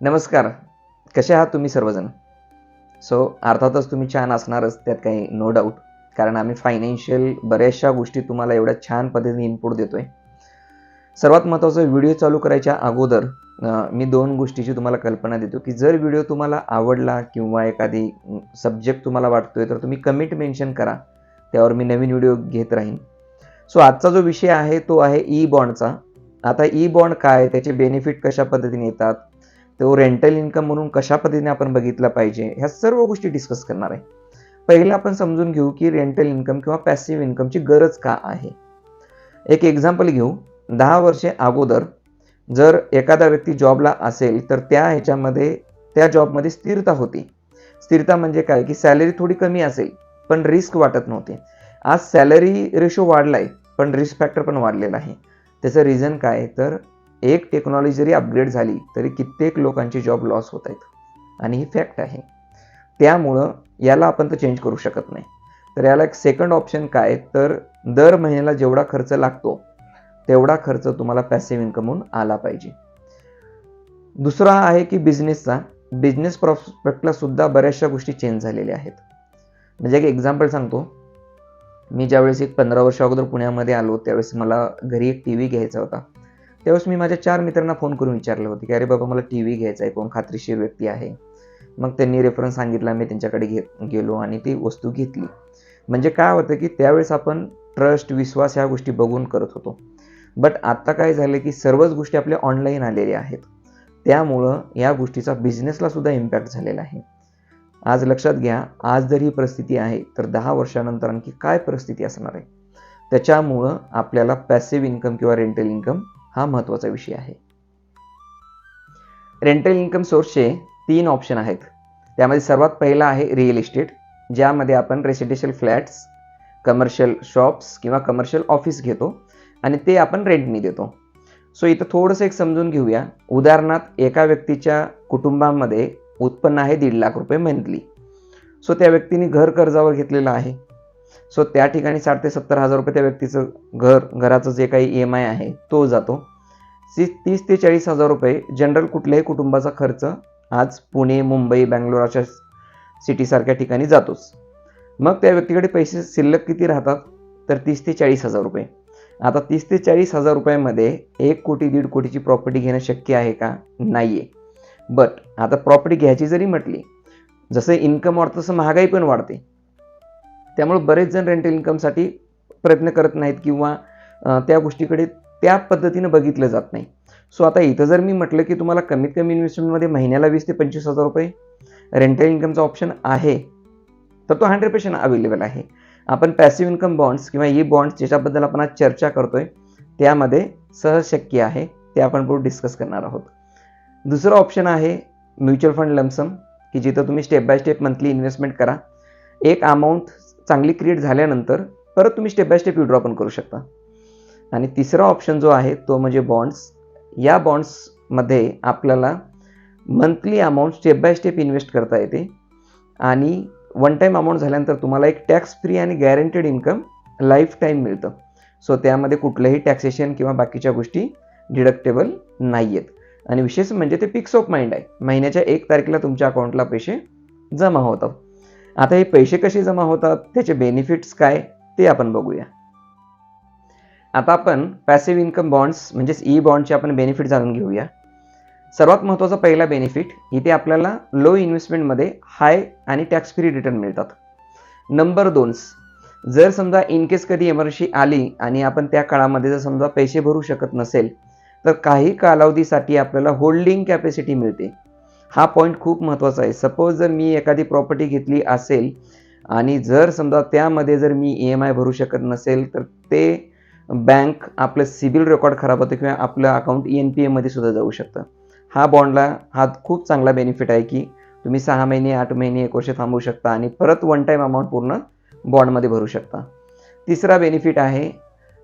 नमस्कार. कसे आहात तुम्ही सर्वजण? सो अर्थातच तुम्ही छान असणारच त्यात काही नो डाऊट कारण आम्ही फायनान्शियल बऱ्याचशा गोष्टी तुम्हाला एवढ्या छान पद्धतीने इनपुट देतोय. सर्वात महत्त्वाचं व्हिडिओ चालू करायच्या अगोदर मी दोन गोष्टीची तुम्हाला कल्पना देतो की जर व्हिडिओ तुम्हाला आवडला किंवा एखादी सब्जेक्ट तुम्हाला वाटतोय तर तुम्ही कमेंट मेन्शन करा. त्यावर मी नवीन व्हिडिओ घेत राहीन. सो आजचा जो विषय आहे तो आहे ई बॉन्डचा आता ई बॉन्ड काय? त्याचे बेनिफिट कशा पद्धतीने येतात? तो रेंटल इन्कम म्हणून कशा पद्धतीने आपण बघितला पाहिजे ह्या सर्व गोष्टी डिस्कस करणार आहे. पहिलं आपण समजून घेऊ की रेंटल इन्कम किंवा पॅसिव्ह इन्कमची गरज का आहे. एक एक्झाम्पल घेऊ. दहा वर्षे अगोदर जर एखादा व्यक्ती जॉबला असेल तर त्या ह्याच्यामध्ये त्या जॉबमध्ये स्थिरता होती. स्थिरता म्हणजे काय? की सॅलरी थोडी कमी असेल पण रिस्क वाटत नव्हते. आज सॅलरी रेशो वाढलाय पण रिस्क फॅक्टर पण वाढलेला आहे. त्याचं रिझन काय? तर एक टेक्नॉलॉजी जरी अपग्रेड झाली तरी कित्येक लोकांचे जॉब लॉस होत आहेत. आणि ही फॅक्ट आहे. त्यामुळं याला आपण तर चेंज करू शकत नाही. तर याला एक सेकंड ऑप्शन काय? तर दर महिन्याला जेवढा खर्च लागतो तेवढा खर्च तुम्हाला पॅसिव्ह इन्कम आला पाहिजे. दुसरा आहे की बिझनेसचा बिझनेस प्रॉस्पेक्टला सुद्धा बऱ्याचशा गोष्टी चेंज झालेल्या आहेत. म्हणजे एक एक्झाम्पल सांगतो. मी ज्यावेळेस एक पंधरा वर्ष अगोदर पुण्यामध्ये आलो त्यावेळेस मला घरी एक टी व्ही घ्यायचा होता. त्यावेळेस मी माझ्या चार मित्रांना फोन करून विचारलं होतं की अरे बाबा मला टी व्ही घ्यायचा आहे कोण खात्रीशीर व्यक्ती आहे? मग त्यांनी रेफरन्स सांगितला मी त्यांच्याकडे घेत गेलो आणि ती वस्तू घेतली. म्हणजे काय होतं की त्यावेळेस आपण ट्रस्ट विश्वास ह्या गोष्टी बघून करत होतो. बट आत्ता काय झालं की सर्वच गोष्टी आपल्या ऑनलाईन आलेल्या आहेत. त्यामुळं या गोष्टीचा बिझनेसला सुद्धा इम्पॅक्ट झालेला आहे. आज लक्षात घ्या आज जर ही परिस्थिती आहे तर दहा वर्षानंतर आणखी काय परिस्थिती असणार आहे? त्याच्यामुळं आपल्याला पॅसिव्ह इन्कम किंवा रेंटल इन्कम हा महत्त्वाचा विषय आहे. रेंटल इन्कम सोर्सचे तीन ऑप्शन आहेत. त्यामध्ये सर्वात पहिला आहे रिअल इस्टेट ज्यामध्ये आपण रेसिडेन्शियल फ्लॅट्स कमर्शियल शॉप्स किंवा कमर्शियल ऑफिस घेतो आणि ते आपण रेंटनी देतो. सो इथं थोडंसं एक समजून घेऊया. उदाहरणार्थ एका व्यक्तीच्या कुटुंबामध्ये उत्पन्न आहे दीड लाख रुपये मंथली सो त्या व्यक्तीने घर कर्जावर घेतलेलं आहे. सो त्या ठिकाणी साठ ते सत्तर हजार रुपये त्या व्यक्तीचं घर घराचं जे काही ई एम आय आहे तो जातो. तीस ते चाळीस हजार रुपये जनरल कुठल्याही कुटुंबाचा खर्च आज पुणे मुंबई बँगलोर अशा सिटीसारख्या ठिकाणी जातोच. मग त्या व्यक्तीकडे पैसे शिल्लक किती राहतात? तर तीस ते चाळीस हजार रुपये. आता तीस ते चाळीस हजार रुपयामध्ये एक कोटी दीड कोटीची प्रॉपर्टी घेणं शक्य आहे का? नाही आहे बट आता प्रॉपर्टी घ्यायची जरी म्हटली जसं इन्कम वाढतं तसं महागाई पण वाढते. त्यामुळे बरेच जण रेंटल इन्कमसाठी प्रयत्न करत नाहीत किंवा त्या गोष्टीकडे त्या पद्धतीनं बघितलं जात नाही. सो आता इथं जर मी म्हटलं की तुम्हाला कमीत कमी इन्व्हेस्टमेंटमध्ये महिन्याला वीस ते पंचवीस हजार रुपये रेंटल इन्कमचा ऑप्शन आहे तर तो हंड्रेड पर्सेंट अवेलेबल आहे. आपण पॅसिव्ह इन्कम बॉन्ड्स किंवा ई बॉन्ड्स ज्याच्याबद्दल आपण आज चर्चा करतोय त्यामध्ये सहज शक्य आहे ते आपण पुढे डिस्कस करणार आहोत. दुसरं ऑप्शन आहे म्युच्युअल फंड लमसम की जिथं तुम्ही step by step monthly investment करा. एक अमाऊंट चांगली क्रिएट झाल्यानंतर परत तुम्ही स्टेप बाय स्टेप विड्रॉ पण करू शकता. आणि तिसरा ऑप्शन जो आहे तो म्हणजे बॉन्ड्स या बॉन्ड्समध्ये आपल्याला monthly amount step by step invest करता येते. आणि वन टाईम अमाऊंट झाल्यानंतर तुम्हाला एक टॅक्स फ्री आणि गॅरंटेड इन्कम लाईफ टाईम मिळतं. सो त्यामध्ये कुठलंही टॅक्सेशन किंवा बाकीच्या गोष्टी डिडक्टेबल नाही आहेत आणि विशेष म्हणजे ते पिक्स ऑफ माइंड आहे. महिन्याच्या एक तारखेला तुमच्या अकाउंटला पैसे जमा होतात. आता हे पैसे कसे जमा होतात? त्याचे बेनिफिट्स काय? ते आपण बघूया. आता आपण पॅसिव्ह इन्कम बॉन्ड्स म्हणजेच e ई बॉन्डचे आपण बेनिफिट जाणून घेऊया. सर्वात महत्त्वाचा पहिला बेनिफिट इथे आपल्याला लो इन्व्हेस्टमेंटमध्ये हाय आणि टॅक्स फ्री रिटर्न मिळतात. नंबर दोन जर समजा इनकेस कधी इमर्जन्सी आली आणि आपण त्या काळामध्ये जर समजा पैसे भरू शकत नसेल तर काही कालावधीसाठी आपल्याला होल्डिंग कॅपॅसिटी मिळते. हा पॉईंट खूप महत्त्वाचा आहे. सपोज जर मी एखादी प्रॉपर्टी घेतली असेल आणि जर समजा त्यामध्ये जर मी ई एम आय भरू शकत नसेल तर ते बँक आपलं सिबिल रेकॉर्ड खराब होतं किंवा आपलं अकाउंट ई एन पी एमध्ये सुद्धा जाऊ शकतं. हा बॉन्डला हा खूप चांगला बेनिफिट आहे की तुम्ही सहा महिने आठ महिने एक वर्ष थांबवू शकता आणि परत वन टाईम अमाऊंट पूर्ण बॉन्डमध्ये भरू शकता. तिसरा बेनिफिट आहे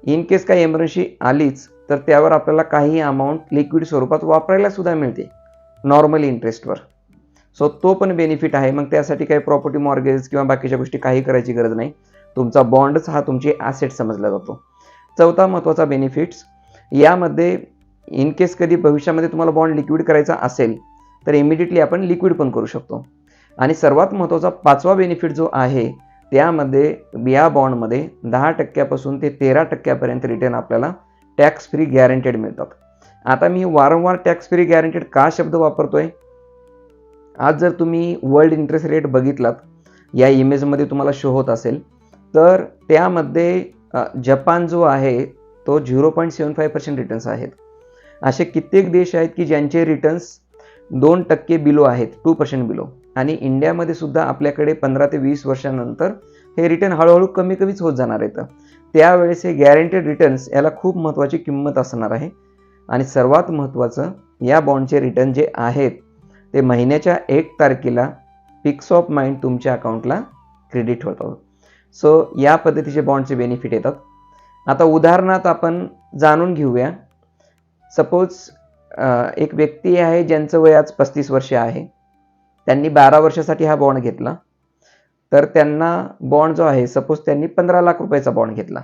इन केस काही एमर्जन्सी आलीच तर त्यावर आपल्याला काही अमाऊंट लिक्विड स्वरूपात वापरायला सुद्धा मिळते नॉर्मल इंटरेस्टवर सो तो पण बेनिफिट आहे. मग त्यासाठी काही प्रॉपर्टी मॉर्गेज किंवा बाकीच्या गोष्टी काही करायची गरज नाही. तुमचा बॉन्डच हा तुमची ॲसेट समजला जातो. चौथा महत्त्वाचा बेनिफिट्स यामध्ये इन केस कधी भविष्यामध्ये तुम्हाला बॉन्ड लिक्विड करायचा असेल तर इमिडिएटली आपण लिक्विड पण करू शकतो. आणि सर्वात महत्त्वाचा पाचवा बेनिफिट जो आहे त्यामध्ये या बॉन्डमध्ये दहा टक्क्यापासून ते तेरा टक्क्यापर्यंत रिटर्न आपल्याला टॅक्स फ्री गॅरंटेड मिळतात. आता मी वारंवार टॅक्स फ्री गॅरंटेड का शब्द वापरतोय? आज जर तुम्ही वर्ल्ड इंटरेस्ट रेट बघितलात या इमेजमध्ये तुम्हाला शो होत असेल तर त्यामध्ये जपान जो आहे तो zero point seven five percent returns आहेत. असे कित्येक देश आहेत की ज्यांचे रिटर्न्स दोन टक्के बिलो आहेत टू पर्सेंट बिलो आणि इंडियामध्ये सुद्धा आपल्याकडे पंधरा ते वीस वर्षानंतर हे रिटर्न हळूहळू कमी कमीच होत जाणार आहेत. त्यावेळेस हे गॅरंटेड रिटर्न्स याला खूप महत्त्वाची किंमत असणार आहे. आणि सर्वात महत्त्वाचं या बॉन्डचे रिटर्न जे आहेत ते महिन्याच्या एक तारखेला पिक्स ऑफ माइंड तुमच्या अकाउंटला क्रेडिट होतात. सो या पद्धतीचे बॉन्डचे बेनिफिट येतात. आता उदाहरणार्थ आपण जाणून घेऊया. सपोज एक व्यक्ती आहे ज्यांचं वय आज पस्तीस वर्ष आहे. त्यांनी बारा वर्षासाठी हा बॉन्ड घेतला. तर त्यांना बॉन्ड जो आहे सपोज त्यांनी पंधरा लाख रुपयाचा बॉन्ड घेतला.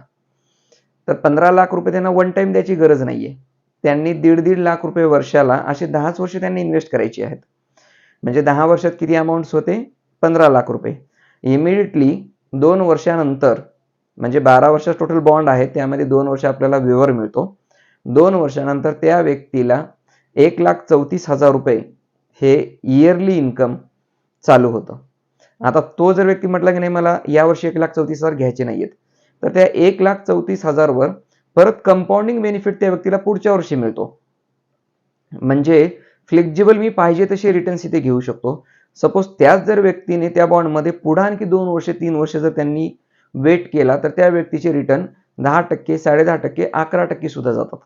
तर पंधरा लाख रुपये त्यांना वन टाईम द्यायची गरज नाही आहे त्यांनी दीड दीड लाख रुपये वर्षाला असे दहाच वर्ष त्यांनी इन्व्हेस्ट करायची आहेत. म्हणजे दहा वर्षात किती अमाऊंट्स होते? पंधरा लाख रुपये. इमिडिएटली दोन वर्षानंतर म्हणजे बारा वर्ष टोटल बॉन्ड आहे त्यामध्ये दोन वर्ष आपल्याला विवर मिळतो. दोन वर्षानंतर त्या व्यक्तीला एक लाख चौतीस हजार रुपये हे इयरली इन्कम चालू होतं. आता तो जर व्यक्ती म्हटला की नाही मला यावर्षी एक लाख चौतीस हजार घ्यायचे नाहीयेत तर त्या एक लाख चौतीस हजारवर परत कंपाऊंडिंग बेनिफिट त्या व्यक्तीला पुढच्या वर्षी मिळतो. म्हणजे फ्लेक्झिबल मी पाहिजे तसे रिटर्न्स इथे घेऊ शकतो. सपोज त्याच जर व्यक्तीने त्या बॉन्डमध्ये पुढे आणखी दोन वर्ष तीन वर्ष जर त्यांनी वेट केला तर त्या व्यक्तीचे रिटर्न दहा टक्के साडेदहा टक्के अकरा टक्के सुद्धा जातात.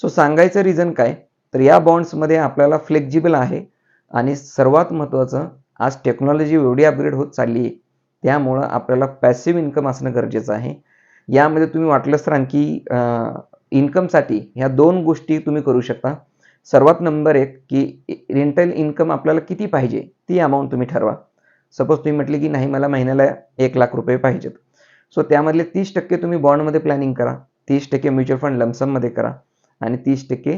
सो सांगायचं रिझन काय? तर या बॉन्ड्समध्ये आपल्याला फ्लेक्झिबल आहे आणि सर्वात महत्त्वाचं आज टेक्नॉलॉजी एवढी अपग्रेड होत चालली आहे. त्यामुळं आपल्याला पॅसिव्ह इन्कम असणं गरजेचं आहे. यामध्ये तुम्ही वाटलंच तर आणखी इन्कमसाठी ह्या दोन गोष्टी तुम्ही करू शकता. सर्वात नंबर एक की रेंटल इन्कम आपल्याला किती पाहिजे ती अमाऊंट तुम्ही ठरवा. सपोज तुम्ही म्हटले की नाही मला महिन्याला एक लाख रुपये पाहिजेत. सो त्यामधले तीस टक्के तुम्ही बॉन्डमध्ये प्लॅनिंग करा तीस टक्के म्युच्युअल फंड लमसममध्ये करा आणि तीस टक्के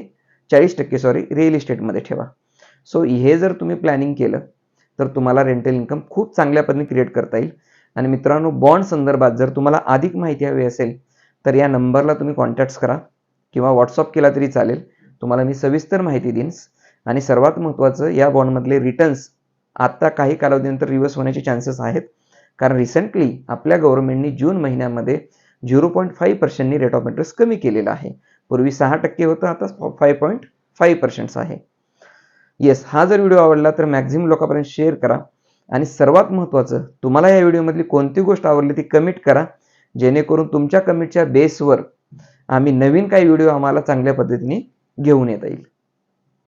चाळीस टक्के सॉरी रिअल इस्टेटमध्ये ठेवा. सो हे जर तुम्ही प्लॅनिंग केलं तर तुम्हाला रेंटल इन्कम खूप चांगल्या पद्धतीने क्रिएट करता येईल. आणि मित्रांनो बॉन्ड संदर्भात जर तुम्हाला अधिक माहिती हवी असेल तर या नंबरला तुम्ही कॉन्टॅक्ट्स करा किंवा व्हॉट्सअप केला तरी चालेल. तुम्हाला मी सविस्तर माहिती देईन. आणि सर्वात महत्त्वाचं या बॉन्डमधले रिटर्न्स आत्ता काही कालावधीनंतर रिव्हर्स होण्याचे चान्सेस आहेत. कारण रिसेंटली आपल्या गव्हर्नमेंटनी जून महिन्यामध्ये झिरो पॉईंट फाईव्ह पर्सेंटनी रेट ऑफ इंटरेस्ट कमी केलेला आहे. पूर्वी सहा टक्के होतं आता फाईव्ह पॉईंट फाईव्ह पर्सेंट्स आहे. येस हा जर व्हिडिओ आवडला तर मॅक्झिमम लोकांपर्यंत शेअर करा. आणि सर्वात महत्त्वाचं तुम्हाला या व्हिडिओमधली कोणती गोष्ट आवडली ती कमेंट करा. जेणेकरून तुमच्या कमेंटच्या बेसवर आम्ही नवीन काही व्हिडिओ आम्हाला चांगल्या पद्धतीने घेऊन येता येईल.